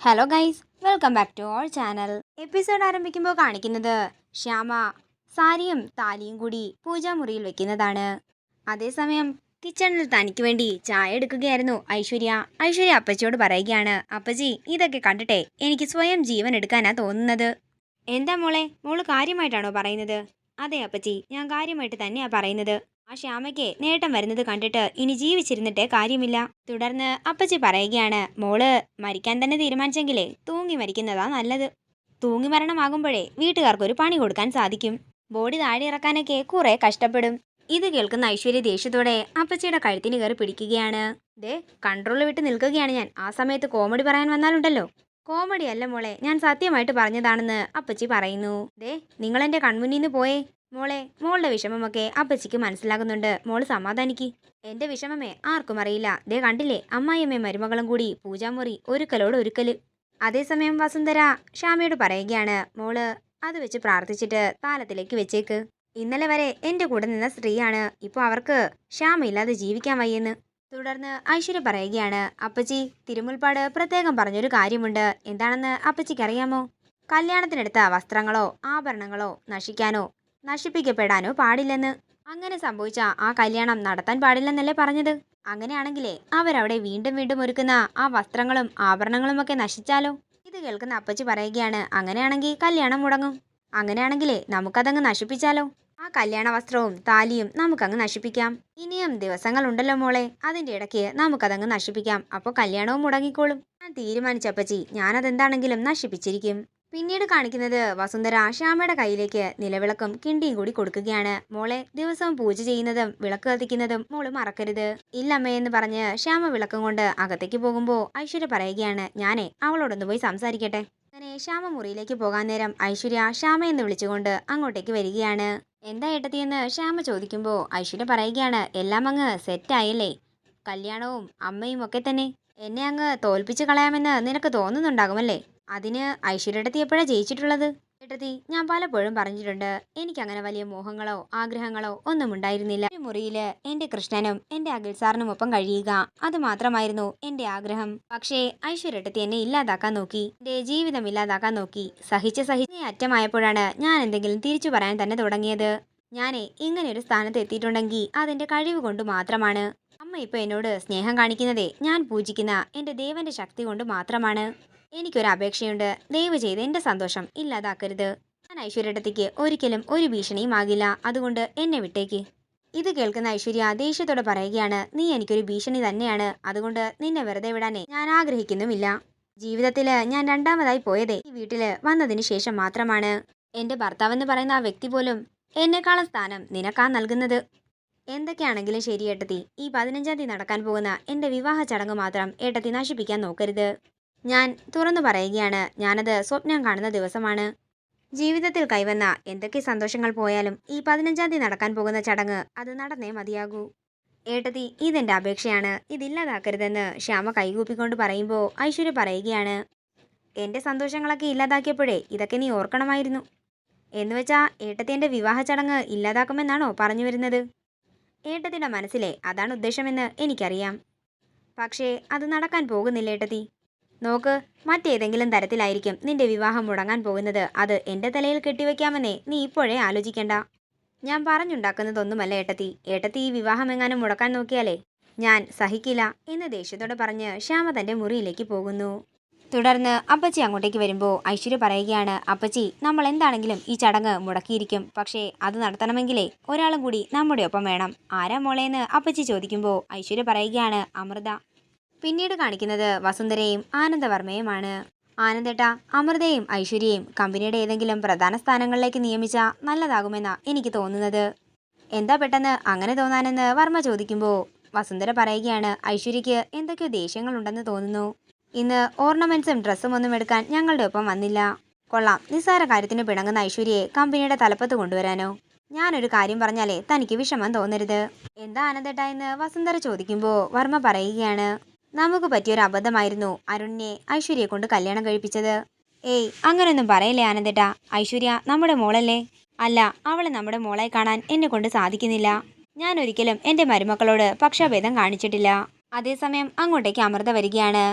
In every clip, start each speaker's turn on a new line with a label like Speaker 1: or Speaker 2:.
Speaker 1: Hello guys welcome back to our channel episode ആരംഭിക്കുമ്പോൾ കാണിക്കുന്നത് ശ്യാമ. സാരിയും താലിയും കൂടി പൂജാമുറിയിൽ വെക്കുന്നതാണ്. അതേസമയം കിച്ചണിൽ തനിക്ക് വേണ്ടി ചായ എടുക്കുകയായിരുന്നു ഐശ്വര്യ. ഐശ്വര്യ അപ്പച്ചിയോട് പറയുകയാണ് അപ്പച്ചി ഇതൊക്കെ കണ്ടിട്ടെ എനിക്ക് സ്വയം ജീവൻ എടുക്കാനാ തോന്നുന്നത്. എന്താ മോളെ? മോൾ കാര്യമായിട്ടാണോ പറയുന്നത്? അതെ അപ്പച്ചി. ഞാൻ കാര്യമായിട്ട് തന്നെയാ പറയുന്നത്. ആ ശ്യാമയ്ക്ക് നേട്ടം വരുന്നത് കണ്ടിട്ട് ഇനി ജീവിച്ചിരുന്നിട്ട് കാര്യമില്ല. തുടർന്ന് അപ്പച്ചി പറയുകയാണ് മോൾ മരിക്കാൻ തന്നെ തീരുമാനിച്ചെങ്കിലേ തൂങ്ങി മരിക്കുന്നതാ നല്ലത്. തൂങ്ങി മരണമാകുമ്പോഴേ വീട്ടുകാർക്കൊരു പണി കൊടുക്കാൻ സാധിക്കും. ബോഡി താഴെ ഇറക്കാനൊക്കെ കുറെ കഷ്ടപ്പെടും. ഇത് കേൾക്കുന്ന ഐശ്വര്യ ദേഷ്യത്തോടെ അപ്പച്ചിയുടെ കഴുത്തിന് കയറി പിടിക്കുകയാണ്. ദേ കൺട്രോൾ വിട്ട് നിൽക്കുകയാണ് ഞാൻ. ആ സമയത്ത് കോമഡി പറയാൻ വന്നാലുണ്ടല്ലോ. കോമഡി അല്ല മോളെ ഞാൻ സത്യമായിട്ട് പറഞ്ഞതാണെന്ന് അപ്പച്ചി പറയുന്നു. ദേ നിങ്ങൾ എന്റെ കൺമുന്നിൽ പോയേ. മോളെ മോളുടെ വിഷമമൊക്കെ അപ്പച്ചിക്ക് മനസ്സിലാകുന്നുണ്ട്. മോൾ സമാധാനിക്ക്. എന്റെ വിഷമമേ ആർക്കും അറിയില്ല. ദേ കണ്ടില്ലേ അമ്മായിയമ്മയും മരുമകളും കൂടി പൂജാമുറി ഒരുക്കലോട് ഒരുക്കൽ. അതേസമയം വസുന്ധര ശ്യാമയോട് പറയുകയാണ് മോൾ അത് വെച്ച് പ്രാർത്ഥിച്ചിട്ട് താലത്തിലേക്ക് വെച്ചേക്ക്. ഇന്നലെ വരെ എന്റെ കൂടെ നിന്ന സ്ത്രീയാണ്. ഇപ്പോൾ അവർക്ക് ശ്യാമയില്ലാതെ ജീവിക്കാൻ വയ്യെന്ന്. തുടർന്ന് ഐശ്വര്യ പറയുകയാണ് അപ്പച്ചി തിരുമുൽപ്പാട് പ്രത്യേകം പറഞ്ഞൊരു കാര്യമുണ്ട്. എന്താണെന്ന് അപ്പച്ചിക്ക് അറിയാമോ കല്യാണത്തിനെടുത്ത വസ്ത്രങ്ങളോ ആഭരണങ്ങളോ നശിക്കാനോ നശിപ്പിക്കപ്പെടാനോ പാടില്ലെന്ന്. അങ്ങനെ സംഭവിച്ച ആ കല്യാണം നടത്താൻ പാടില്ലെന്നല്ലേ പറഞ്ഞത്? അങ്ങനെയാണെങ്കിലേ അവരവിടെ വീണ്ടും വീണ്ടും ഒരുക്കുന്ന ആ വസ്ത്രങ്ങളും ആഭരണങ്ങളും ഒക്കെ നശിച്ചാലോ? ഇത് കേൾക്കുന്ന അപ്പച്ചി പറയുകയാണ് അങ്ങനെയാണെങ്കിൽ കല്യാണം മുടങ്ങും. അങ്ങനെയാണെങ്കിലേ നമുക്കതങ്ങ് നശിപ്പിച്ചാലോ? ആ കല്യാണ വസ്ത്രവും താലിയും നമുക്കങ്ങ് നശിപ്പിക്കാം. ഇനിയും ദിവസങ്ങളുണ്ടല്ലോ മോളെ അതിന്റെ ഇടയ്ക്ക് നമുക്കതങ്ങ് നശിപ്പിക്കാം. അപ്പോൾ കല്യാണവും മുടങ്ങിക്കോളും. ഞാൻ തീരുമാനിച്ചപ്പച്ചി ഞാനതെന്താണെങ്കിലും നശിപ്പിച്ചിരിക്കും. പിന്നീട് കാണിക്കുന്നത് വസുന്ധര ശ്യാമയുടെ കയ്യിലേക്ക് നിലവിളക്കും കിണ്ടിയും കൂടി കൊടുക്കുകയാണ്. മോളെ ദിവസവും പൂജ ചെയ്യുന്നതും വിളക്ക് കത്തിക്കുന്നതും മോൾ മറക്കരുത്. ഇല്ലമ്മേ എന്ന് പറഞ്ഞ് ശ്യാമ വിളക്കും കൊണ്ട് അകത്തേക്ക് പോകുമ്പോൾ ഐശ്വര്യ പറയുകയാണ് ഞാനേ അവളോടൊന്ന് പോയി സംസാരിക്കട്ടെ. അങ്ങനെ ശ്യാമ മുറിയിലേക്ക് പോകാൻ നേരം ഐശ്വര്യ ശ്യാമ എന്ന് വിളിച്ചുകൊണ്ട് അങ്ങോട്ടേക്ക് വരികയാണ്. എന്താ ഏട്ടത്തിയെന്ന് ശ്യാമ ചോദിക്കുമ്പോൾ ഐശ്വര്യ പറയുകയാണ് എല്ലാം അങ്ങ് സെറ്റായല്ലേ കല്യാണവും അമ്മയും ഒക്കെ തന്നെ. എന്നെ അങ്ങ് തോൽപ്പിച്ച് കളയാമെന്ന് നിനക്ക് തോന്നുന്നുണ്ടാകുമല്ലേ? അതിന് ഐശ്വര്യടത്തി എപ്പോഴാണ് ജയിച്ചിട്ടുള്ളത്? ചേട്ടത്തി ഞാൻ പലപ്പോഴും പറഞ്ഞിട്ടുണ്ട് എനിക്ക് അങ്ങനെ വലിയ മോഹങ്ങളോ ആഗ്രഹങ്ങളോ ഒന്നും ഉണ്ടായിരുന്നില്ല. ഒരു മുറിയിൽ എന്റെ കൃഷ്ണനും എന്റെ അഖിൽ സാറിനും ഒപ്പം കഴിയുക അത് മാത്രമായിരുന്നു എന്റെ ആഗ്രഹം. പക്ഷേ ഐശ്വര്യട്ടത്തി എന്നെ ഇല്ലാതാക്കാൻ നോക്കി എന്റെ ജീവിതം ഇല്ലാതാക്കാൻ നോക്കി സഹിച്ച് സഹിച്ച് അറ്റമായപ്പോഴാണ് ഞാൻ എന്തെങ്കിലും തിരിച്ചു പറയാൻ തന്നെ തുടങ്ങിയത്. ഞാനേ ഇങ്ങനെ ഒരു സ്ഥാനത്ത് എത്തിയിട്ടുണ്ടെങ്കിൽ അതെന്റെ കഴിവ് കൊണ്ട് മാത്രമാണ്. അമ്മ ഇപ്പൊ എന്നോട് സ്നേഹം കാണിക്കുന്നതേ ഞാൻ പൂജിക്കുന്ന എന്റെ ദേവന്റെ ശക്തി കൊണ്ട് മാത്രമാണ്. എനിക്കൊരു അപേക്ഷയുണ്ട്. ദയവ് ചെയ്ത് എന്റെ സന്തോഷം ഇല്ലാതാക്കരുത്. ഞാൻ ഐശ്വര്യടത്തേക്ക് ഒരിക്കലും ഒരു ഭീഷണിയും ആകില്ല. അതുകൊണ്ട് എന്നെ വിട്ടേക്ക്. ഇത് കേൾക്കുന്ന ഐശ്വര്യ ദേഷ്യത്തോടെ പറയുകയാണ് നീ എനിക്കൊരു ഭീഷണി തന്നെയാണ്. അതുകൊണ്ട് നിന്നെ വെറുതെ വിടാനേ ഞാൻ ആഗ്രഹിക്കുന്നുമില്ല. ജീവിതത്തിൽ ഞാൻ രണ്ടാമതായി പോയതേ ഈ വീട്ടിൽ വന്നതിന് ശേഷം മാത്രമാണ്. എന്റെ ഭർത്താവെന്ന് പറയുന്ന ആ വ്യക്തി പോലും എന്നെക്കാളും സ്ഥാനം നിനക്കാ നൽകുന്നത്. എന്തൊക്കെയാണെങ്കിലും ശരി ഏട്ടത്തി. ഈ പതിനഞ്ചാം തീയതി നടക്കാൻ പോകുന്ന എന്റെ വിവാഹ ചടങ്ങ് മാത്രം ഏട്ടത്തി നശിപ്പിക്കാൻ നോക്കരുത്. ഞാൻ തുറന്നു പറയുകയാണ്. ഞാനത് സ്വപ്നം കാണുന്ന ദിവസമാണ്. ജീവിതത്തിൽ കൈവന്ന എന്തൊക്കെ സന്തോഷങ്ങൾ പോയാലും ഈ പതിനഞ്ചാം തീയതി നടക്കാൻ പോകുന്ന ചടങ്ങ് അത് നടന്നേ മതിയാകൂ. ഏട്ടതി ഇതെന്റെ അപേക്ഷയാണ്. ഇതില്ലാതാക്കരുതെന്ന് ശ്യാമ കൈകൂപ്പിക്കൊണ്ട് പറയുമ്പോൾ ഐശ്വര്യ പറയുകയാണ്. എന്റെ സന്തോഷങ്ങളൊക്കെ ഇല്ലാതാക്കിയപ്പോഴേ ഇതൊക്കെ നീ ഓർക്കണമായിരുന്നു. എന്നുവെച്ചാ ഏട്ടത്തി എന്റെ വിവാഹ ചടങ്ങ് ഇല്ലാതാക്കുമെന്നാണോ പറഞ്ഞു വരുന്നത്? ഏട്ടത്തിയുടെ മനസ്സിലെ അതാണ് ഉദ്ദേശമെന്ന് എനിക്കറിയാം. പക്ഷേ അത് നടക്കാൻ പോകുന്നില്ല ഏട്ടത്തി. നോക്ക് മറ്റേതെങ്കിലും തരത്തിലായിരിക്കും നിന്റെ വിവാഹം മുടങ്ങാൻ പോകുന്നത്. അത് എന്റെ തലയിൽ കെട്ടിവെക്കാമെന്നേ നീ ഇപ്പോഴേ ആലോചിക്കണ്ട. ഞാൻ പറഞ്ഞുണ്ടാക്കുന്നതൊന്നുമല്ല ഏട്ടത്തി. ഏട്ടത്തി ഈ വിവാഹം എങ്ങാനും മുടക്കാൻ നോക്കിയാലേ ഞാൻ സഹിക്കില്ല എന്ന് ദേഷ്യത്തോടെ പറഞ്ഞ് ശ്യാമ തന്റെ മുറിയിലേക്ക് പോകുന്നു. തുടർന്ന് അപ്പച്ചി അങ്ങോട്ടേക്ക് വരുമ്പോൾ ഐശ്വര്യ പറയുകയാണ് അപ്പച്ചി നമ്മൾ എന്താണെങ്കിലും ഈ ചടങ്ങ് മുടക്കിയിരിക്കും. പക്ഷേ അത് നടത്തണമെങ്കിലേ ഒരാളും കൂടി നമ്മുടെ ഒപ്പം വേണം. ആരാ മോളേന്ന്? അപ്പച്ചി ചോദിക്കുമ്പോൾ ഐശ്വര്യ പറയുകയാണ് അമൃത പിന്നീട് കാണിക്കുന്നത് വസുന്ധരയും ആനന്ദവർമ്മയുമാണ്. ആനന്ദേട്ട അമൃതയും ഐശ്വര്യയും കമ്പനിയുടെ ഏതെങ്കിലും പ്രധാന സ്ഥാനങ്ങളിലേക്ക് നിയമിച്ച നല്ലതാകുമെന്നാ എനിക്ക് തോന്നുന്നത്. എന്താ പെട്ടെന്ന് അങ്ങനെ തോന്നാനെന്ന് വർമ്മ ചോദിക്കുമ്പോൾ വസുന്ധര പറയുകയാണ് ഐശ്വര്യയ്ക്ക് എന്തൊക്കെയോ ദേഷ്യങ്ങളുണ്ടെന്ന് തോന്നുന്നു. ഇന്ന് ഓർണമെന്റ്സും ഡ്രസ്സും ഒന്നും എടുക്കാൻ ഞങ്ങളുടെ ഒപ്പം വന്നില്ല. കൊള്ളാം നിസ്സാര കാര്യത്തിന് പിണങ്ങുന്ന ഐശ്വര്യയെ കമ്പനിയുടെ തലപ്പത്ത് കൊണ്ടുവരാനോ. ഞാനൊരു കാര്യം പറഞ്ഞാലേ തനിക്ക് വിഷമം തോന്നരുത്. എന്താ ആനന്ദേട്ട എന്ന് വസുന്ധര ചോദിക്കുമ്പോൾ വർമ്മ പറയുകയാണ് നമുക്ക് പറ്റിയൊരു അബദ്ധമായിരുന്നു അരുണിനെ ഐശ്വര്യയെ കൊണ്ട് കല്യാണം കഴിപ്പിച്ചത്. ഏയ് അങ്ങനെയൊന്നും പറയല്ലേ ആനന്ദേട്ട. ഐശ്വര്യ നമ്മുടെ മോളല്ലേ? അല്ല അവളെ നമ്മുടെ മോളെ കാണാൻ എന്നെ കൊണ്ട് സാധിക്കുന്നില്ല. ഞാൻ ഒരിക്കലും എന്റെ മരുമക്കളോട് പക്ഷഭേദം കാണിച്ചിട്ടില്ല. അതേസമയം അങ്ങോട്ടേക്ക് അമൃത വരികയാണ്.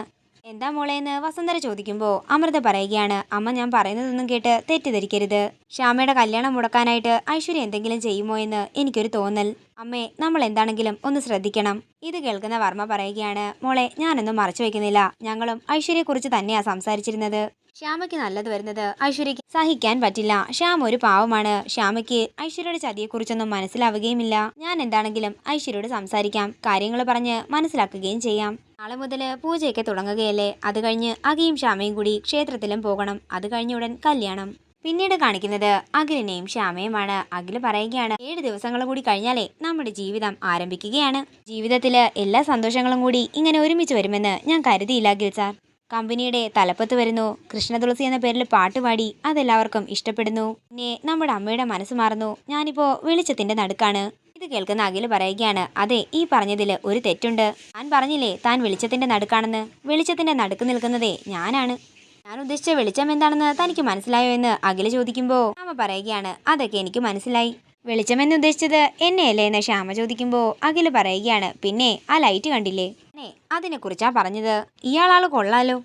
Speaker 1: എന്താ മോളേന്ന് വസന്തര ചോദിക്കുമ്പോൾ അമൃത പറയുകയാണ് അമ്മ ഞാൻ പറയുന്നതൊന്നും കേട്ട് തെറ്റിദ്ധരിക്കരുത്. ശ്യാമയുടെ കല്യാണം മുടക്കാനായിട്ട് ഐശ്വര്യ എന്തെങ്കിലും ചെയ്യുമോ എന്ന് എനിക്കൊരു തോന്നൽ. അമ്മേ നമ്മൾ എന്താണെങ്കിലും ഒന്ന് ശ്രദ്ധിക്കണം. ഇത് കേൾക്കുന്ന വർമ്മ പറയുകയാണ് മോളെ ഞാനൊന്നും മറച്ചു വയ്ക്കുന്നില്ല ഞങ്ങളും ഐശ്വര്യയെക്കുറിച്ച് തന്നെയാ സംസാരിച്ചിരുന്നത്. ശ്യാമയ്ക്ക് നല്ലത് വരുന്നത് ഐശ്വര്യയ്ക്ക് സഹിക്കാൻ പറ്റില്ല. ശ്യാം ഒരു പാവമാണ്. ശ്യാമയ്ക്ക് ഐശ്വര്യയുടെ ചതിയെക്കുറിച്ചൊന്നും മനസ്സിലാവുകയുമില്ല. ഞാൻ എന്താണെങ്കിലും ഐശ്വര്യയോട് സംസാരിക്കാം കാര്യങ്ങൾ പറഞ്ഞ് മനസ്സിലാക്കുകയും ചെയ്യാം. നാളെ മുതൽ പൂജയൊക്കെ തുടങ്ങുകയല്ലേ? അത് കഴിഞ്ഞ് അകിയും ശ്യാമയും കൂടി ക്ഷേത്രത്തിലും പോകണം. അത് കഴിഞ്ഞ ഉടൻ കല്യാണം. പിന്നീട് കാണിക്കുന്നത് അഖിലിനെയും ശ്യാമയുമാണ്. അഖിൽ പറയുകയാണ് ഏഴ് ദിവസങ്ങൾ കൂടി കഴിഞ്ഞാലേ നമ്മുടെ ജീവിതം ആരംഭിക്കുകയാണ്. ജീവിതത്തിലെ എല്ലാ സന്തോഷങ്ങളും കൂടി ഇങ്ങനെ ഒരുമിച്ച് വരുമെന്ന് ഞാൻ കരുതിയില്ല അഖിൽ സാർ. കമ്പനിയുടെ തലപ്പത്ത് വരുന്നു. കൃഷ്ണതുളസി എന്ന പേരിൽ പാട്ട് പാടി അതെല്ലാവർക്കും ഇഷ്ടപ്പെടുന്നു. പിന്നെ നമ്മുടെ അമ്മയുടെ മനസ്സ് മാറുന്നു. ഞാനിപ്പോ വെളിച്ചത്തിന്റെ നടുക്കാണ്. ഇത് കേൾക്കുന്ന അഖിൽ പറയുകയാണ് അതെ ഈ പറഞ്ഞതിൽ ഒരു തെറ്റുണ്ട്. താൻ പറഞ്ഞില്ലേ താൻ വെളിച്ചത്തിന്റെ നടുക്കാണെന്ന്? വെളിച്ചത്തിന്റെ നടുക്ക് നിൽക്കുന്നതേ ഞാനാണ്. ഞാൻ ഉദ്ദേശിച്ച വെളിച്ചം എന്താണെന്ന് തനിക്ക് മനസ്സിലായോ എന്ന് അഖിൽ ചോദിക്കുമ്പോൾ ശ്യാമ പറയുകയാണ് അതൊക്കെ എനിക്ക് മനസ്സിലായി. വെളിച്ചം എന്ന് ഉദ്ദേശിച്ചത് എന്നെയല്ലേ എന്ന് ശ്യാമ ചോദിക്കുമ്പോൾ അഖിൽ പറയുകയാണ് പിന്നെ ആ ലൈറ്റ് കണ്ടില്ലേ? അതിനെക്കുറിച്ചാ പറഞ്ഞത്. ഇയാളാൾ കൊള്ളാലോ.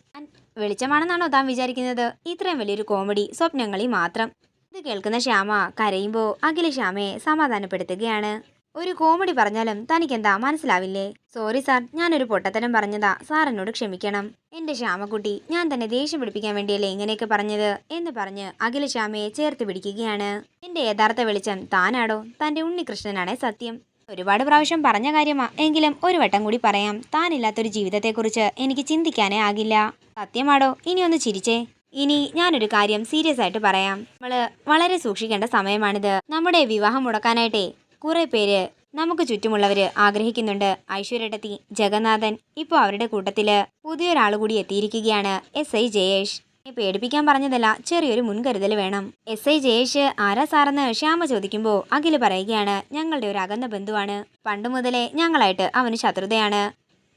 Speaker 1: വെളിച്ചമാണെന്നാണോ താൻ വിചാരിക്കുന്നത്? ഇത്രയും വലിയൊരു കോമഡി സ്വപ്നങ്ങളിൽ മാത്രം. ഇത് കേൾക്കുന്ന ശ്യാമ കരയുമ്പോൾ അഖില ശ്യാമയെ സമാധാനപ്പെടുത്തുകയാണ്. ഒരു കോമഡി പറഞ്ഞാലും തനിക്കെന്താ മനസ്സിലാവില്ലേ? സോറി സാർ ഞാനൊരു പൊട്ടത്തരം പറഞ്ഞതാ. സാർ എന്നോട് ക്ഷമിക്കണം. എന്റെ ശ്യാമക്കുട്ടി ഞാൻ തന്നെ ദേഷ്യം പിടിപ്പിക്കാൻ വേണ്ടിയല്ലേ ഇങ്ങനെയൊക്കെ പറഞ്ഞത്? എന്ന് പറഞ്ഞ് അഖില ശ്യാമയെ ചേർത്ത് പിടിക്കുകയാണ്. എന്റെ യഥാർത്ഥ വെളിച്ചം താനാടോ? തന്റെ ഉണ്ണികൃഷ്ണനാണേ സത്യം. ഒരുപാട് പ്രാവശ്യം പറഞ്ഞ കാര്യമാ. എങ്കിലും ഒരു വട്ടം കൂടി പറയാം. താനില്ലാത്തൊരു ജീവിതത്തെക്കുറിച്ച് എനിക്ക് ചിന്തിക്കാനേ ആകില്ല. സത്യമാടോ? ഇനിയൊന്ന് ചിരിച്ചേ. ഇനി ഞാനൊരു കാര്യം സീരിയസ് ആയിട്ട് പറയാം. നമ്മൾ വളരെ സൂക്ഷിക്കേണ്ട സമയമാണിത്. നമ്മുടെ വിവാഹം മുടക്കാനായിട്ടേ കുറേ പേര് നമുക്ക് ചുറ്റുമുള്ളവർ ആഗ്രഹിക്കുന്നുണ്ട്. ഐശ്വര്യടത്തി ജഗന്നാഥൻ ഇപ്പോൾ അവരുടെ കൂട്ടത്തിൽ പുതിയൊരാൾ കൂടി എത്തിയിരിക്കുകയാണ് എസ് ഐ ജയേഷ്. പേടിപ്പിക്കാൻ പറഞ്ഞതല്ല ചെറിയൊരു മുൻകരുതൽ വേണം. എസ് ഐ ജയേഷ് ആരാ സാറെന്ന് ശ്യാമ ചോദിക്കുമ്പോൾ അഖിൽ പറയുകയാണ് ഞങ്ങളുടെ ഒരു അകന്ന ബന്ധുവാണ്. പണ്ട് മുതലേ ഞങ്ങളായിട്ട് അവന് ശത്രുതയാണ്.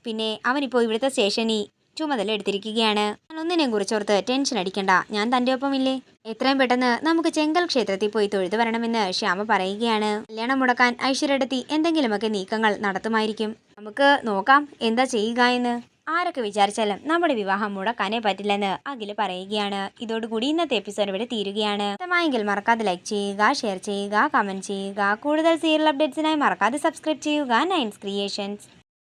Speaker 1: പിന്നെ അവനിപ്പോൾ ഇവിടുത്തെ സ്റ്റേഷനിൽ ചുമതല എടുത്തിരിക്കുകയാണ് ഒന്നിനെയും കുറിച്ചോർത്ത് ടെൻഷൻ അടിക്കണ്ട. ഞാൻ തന്റെ ഒപ്പമില്ലേ എത്രയും പെട്ടെന്ന് നമുക്ക് ചെങ്കൽ ക്ഷേത്രത്തിൽ പോയി തൊഴുതു വരണമെന്ന് ശ്യാമ പറയുകയാണ്. കല്യാണം മുടക്കാൻ ഐശ്വര്യടത്തി എന്തെങ്കിലുമൊക്കെ നീക്കങ്ങൾ നടത്തുമായിരിക്കും. നമുക്ക് നോക്കാം എന്താ ചെയ്യുക എന്ന്. ആരൊക്കെ വിചാരിച്ചാലും നമ്മുടെ വിവാഹം മുടക്കാനേ പറ്റില്ലെന്ന് അഖിൽ പറയുകയാണ്. ഇതോടുകൂടി ഇന്നത്തെ എപ്പിസോഡ് ഇവിടെ തീരുകയാണ്. ഇഷ്ടമായെങ്കിൽ മറക്കാതെ ലൈക്ക് ചെയ്യുക ഷെയർ ചെയ്യുക കമന്റ് ചെയ്യുക. കൂടുതൽ സീരിയൽ അപ്ഡേറ്റ്സിനായി മറക്കാതെ സബ്സ്ക്രൈബ് ചെയ്യുക. നയൻസ് ക്രിയേഷൻസ്.